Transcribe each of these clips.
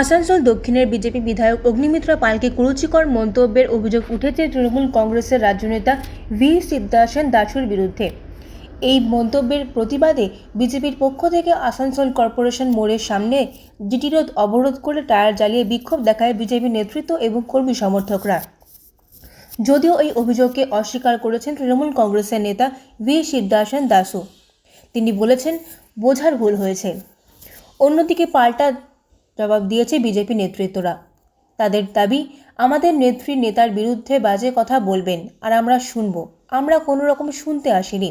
আসানসোল দক্ষিণের বিজেপি বিধায়ক অগ্নিমিত্রা পালকে কুরুচিকর মন্তব্যের অভিযোগ উঠেছে তৃণমূল কংগ্রেসের রাজ্য নেতা ভি. সিদ্ধাসেন দাসুর বিরুদ্ধে। এই মন্তব্যের প্রতিবাদে বিজেপির পক্ষ থেকে আসানসোল কর্পোরেশন মোড়ের সামনে জিটি রোড অবরোধ করে টায়ার জ্বালিয়ে বিক্ষোভ দেখায় বিজেপি নেতৃত্ব এবং কর্মী সমর্থকরা। যদিও এই অভিযোগকে অস্বীকার করেছেন তৃণমূল কংগ্রেসের নেতা ভি. সিদ্ধাসেন দাসু। তিনি বলেছেন, বোঝার ভুল হয়েছে। অন্যদিকে পাল্টা জবাব দিয়েছে বিজেপি নেতৃত্বরা। তাদের দাবি, আমাদের নেত্রী নেতার বিরুদ্ধে বাজে কথা বলবেন আর আমরা শুনব। আমরা কোনো রকম শুনতে আসিনি।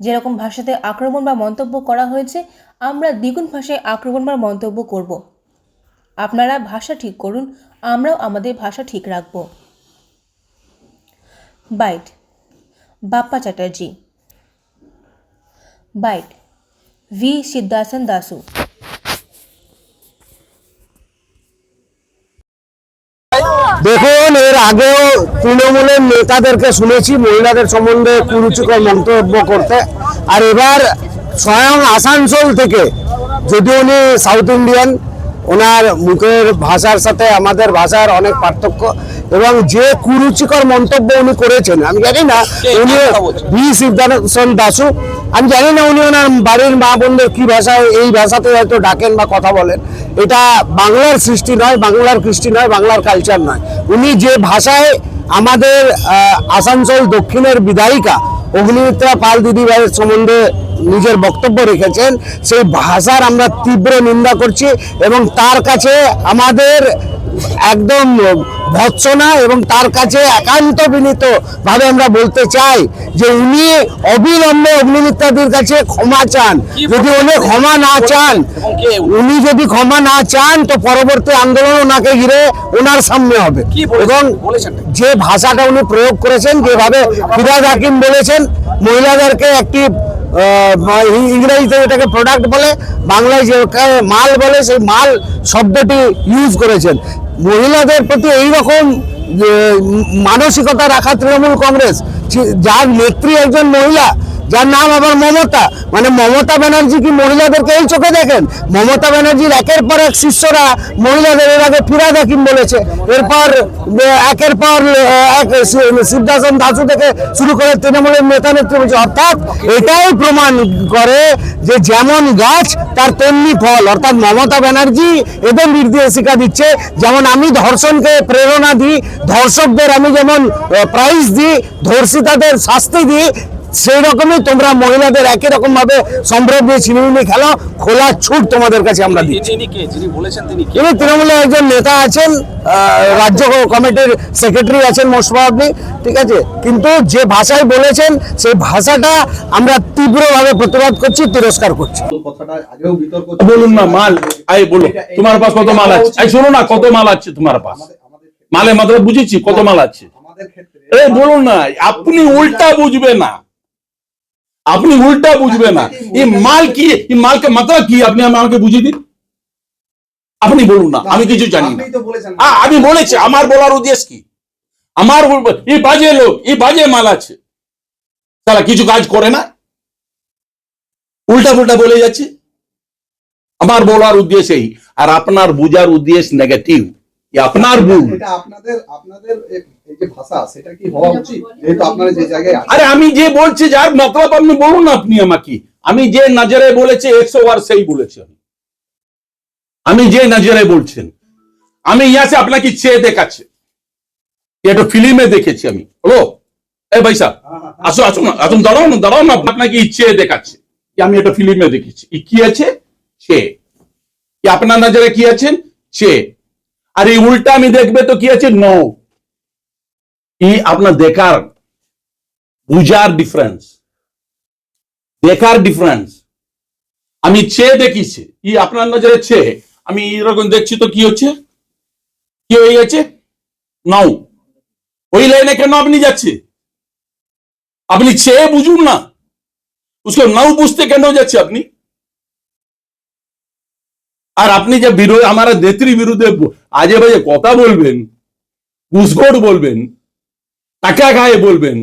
যেরকম ভাষাতে আক্রমণ বা মন্তব্য করা হয়েছে, আমরা দ্বিগুণ ভাষায় আক্রমণ বা মন্তব্য করব। আপনারা ভাষা ঠিক করুন, আমরাও আমাদের ভাষা ঠিক রাখব। বাইট, বাপ্পা চ্যাটার্জি। বাইট, ভি সিদ্ধাসন দাসু। দেখুন, এর আগেও তৃণমূলের নেতাদেরকে শুনেছি, মহিলাদের সম্বন্ধে কুরুচিকর মন্তব্য করতে। আর এবার স্বয়ং আসানসোল থেকে, যদি উনি সাউথ ইন্ডিয়ান ওনার মুখের ভাষার সাথে আমাদের ভাষার অনেক পার্থক্য এবং যে কুরুচিকর মন্তব্য উনি করেছেন আমি জানি না উনি ভি সিদ্ধার্থন দাসু আমি জানি না উনি ওনার বাড়ির মা বোনদের কি ভাষায় এই ভাষাতে হয়তো ডাকেন বা কথা বলেন। এটা বাংলার সৃষ্টি নয় বাংলার কৃষ্টি নয় বাংলার কালচার নয়। উনি যে ভাষায় আমাদের আসানসোল দক্ষিণের বিধায়িকা অগ্নিমিত্রা পাল দিদিভাইয়ের সম্বন্ধে নিজের বক্তব্য রেখেছেন, সেই ভাষার আমরা তীব্র নিন্দা করছি এবং তার কাছে আমাদের একদম ভৎসনা এবং তার কাছে একান্ত বিনীত ভাবে আমরা বলতে চাই যে উনি অবিলম্বে অগ্নিমিত্রাদির কাছে ক্ষমা চান। যদি উনি ক্ষমা না চান উনি যদি ক্ষমা না চান তো পরবর্তী আন্দোলন ওনাকে ঘিরে ওনার সামনে হবে। এবং যে ভাষাটা উনি প্রয়োগ করেছেন যেভাবে ফিরাজ হাকিম বলেছেন মহিলাদেরকে একটি ইংরেজিতে এটাকে প্রোডাক্ট বলে বাংলায় যে মাল বলে সেই মাল শব্দটি ইউজ করেছেন। মহিলাদের প্রতি এইরকম মানসিকতা রাখা তৃণমূল কংগ্রেস যার নেত্রী একজন মহিলা যার নাম আবার মমতা। মানে মমতা ব্যানার্জি কি মহিলাদেরকে এই চোখে দেখেন? মমতা ব্যানার্জির একের পর এক শিষ্যরা মহিলাদের এর আগে ফিরাদ হাকিম বলেছে। এরপর একের পর এক সিদ্ধাসন দাসু থেকে শুরু করে তৃণমূলের নেতা নেত্রী বলছে, অর্থাৎ এটাই প্রমাণ করে যে যেমন গাছ, তার তেমনি ফল। অর্থাৎ মমতা ব্যানার্জি এদের নির্দেশিকা দিচ্ছে। যেমন আমি ধর্ষণকে প্রেরণা দিই, ধর্ষকদের আমি যেমন প্রাইজ দিই, ধর্ষিতাদের শাস্তি দিই সেই রকমই তোমরা মহিলাদের একই রকম ভাবে সম্ভ্রম দিয়ে ছিনিমিনি খেলো খোলা ছুট তোমাদের কাছে আমরা দিই। তিনি বলেছেন তিনি তৃণমূলের একজন নেতা আছেন আহ, রাজ্য কমিটির সেক্রেটারি আছেন মোশফাবনি ঠিক আছে? কিন্তু যে ভাষায় বলেছেন সেই ভাষাটা আমরা তীব্রভাবে প্রতিবাদ করছি তিরস্কার করছি। কথাটা আগেও বিতর্ক বলুন না মাল। আই বলো। তোমার পাশ কত মাল আছে? এই শোনো না কত মাল আছে তোমার পাশ মালে মাত্র বুঝেছি কত মাল আছে। এই বলুন না আপনি উল্টা বুঝবে না। আপনি উল্টা বুঝবে না। এই মাল কি এই মালকে মাত্রা কি? আপনি আমাকে বুঝিয়ে দিন। আপনি বলুন না আমি কিছু জানি না। আমি বলেছি আমার বলার উদ্দেশ্য কি? আমার এই বাজে লোক এই বাজে মাল আছে। তারা কিছু কাজ করে না। উল্টা পুল্টা বলে যাচ্ছে। আমার বলার উদ্দেশ্য এই। আর আপনার বুঝার উদ্দেশ্য নেগেটিভ আপনার ভুল। আপনাদের আপনাদের এই যে ভাষা সেটা কি হওয়া উচিত? যেহেতু আপনারা যে জায়গায় আরে আমি যে বলছি যার মতলব আপনি বলুন না আপনি আমাকে। আমি যে নজরে বলেছি একশো বার সেই বলেছি আমি। আমি যে নজরে বলছেন। আমি ইয়াসে আপনাকে চেয়ে দেখাচ্ছি। এটা ফিল্মে দেখেছি আমি। হলো? এ ভাই সাহেব আসো আসো না আসুন দাঁড়াও না দাঁড়াও না আপনাকে ইচ্ছে দেখাচ্ছে। আমি এটা ফিল্মে দেখেছি। কি আছে? সে। আপনার নজরে কি আছেন? সে। আর এই উল্টা আমি দেখবে তো কি আছে নো ই আপনার দেখার বুঝার ডিফারেন্স দেখার ডিফারেন্স আমি চেয়ে দেখিছি ই আপনার নজরে চেয়ে আমি এরকম দেখছি তো কি হচ্ছে কি হয়ে গেছে নাও ওই লাইনে কেন আপনি যাচ্ছে আপনি চেয়ে বুঝুন না उसको নাও বুঝতে কেন যাচ্ছে আপনি আর আপনি যে বিরোধী আমার নেত্রী বিরুদ্ধে আজে বাজে কথা বলবেন ঘুষখোর বলবেন টাকা খায় বলবেন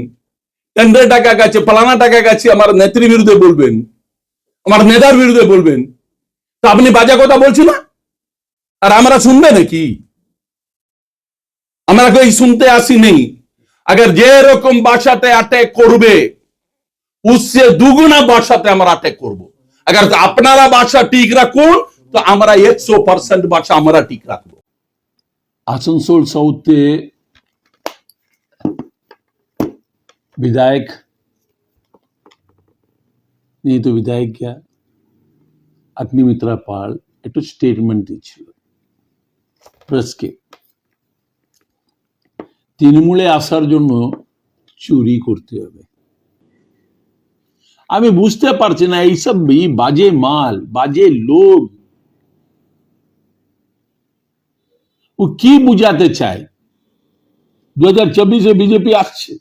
টেন্ডার টাকা গেছে ফলানা টাকা গেছে আমার নেত্রী বিরুদ্ধে বলবেন আমার নেতার বিরুদ্ধে বলবেন তো আপনি বাজে কথা বলছেন না আর আমরা শুনবে নাকি আমরা কই শুনতে আসি নেই अगर যে রকম ভাষাতে অ্যাটাক করবে उससे দুগুনা ভাষাতে আমরা অ্যাটাক করব अगर আপনারা ভাষা ঠিক রাখুন তো আমরা একশো পার্সেন্ট ভাষা আমরা ঠিক রাখবো आसनसोल साउथ के विधायक नहीं तो विधायक क्या অগ্নিমিত্রা পাল একটু স্টেটমেন্ট দিচ্ছিল প্রেসকে তৃণমূলে আসার জন্য চুরি করতে হবে আমি বুঝতে পারছি না এইসব এই বাজে মাল বাজে লোক ও কি বুঝাতে চায় দু হাজার চব্বিশে বিজেপি আসছে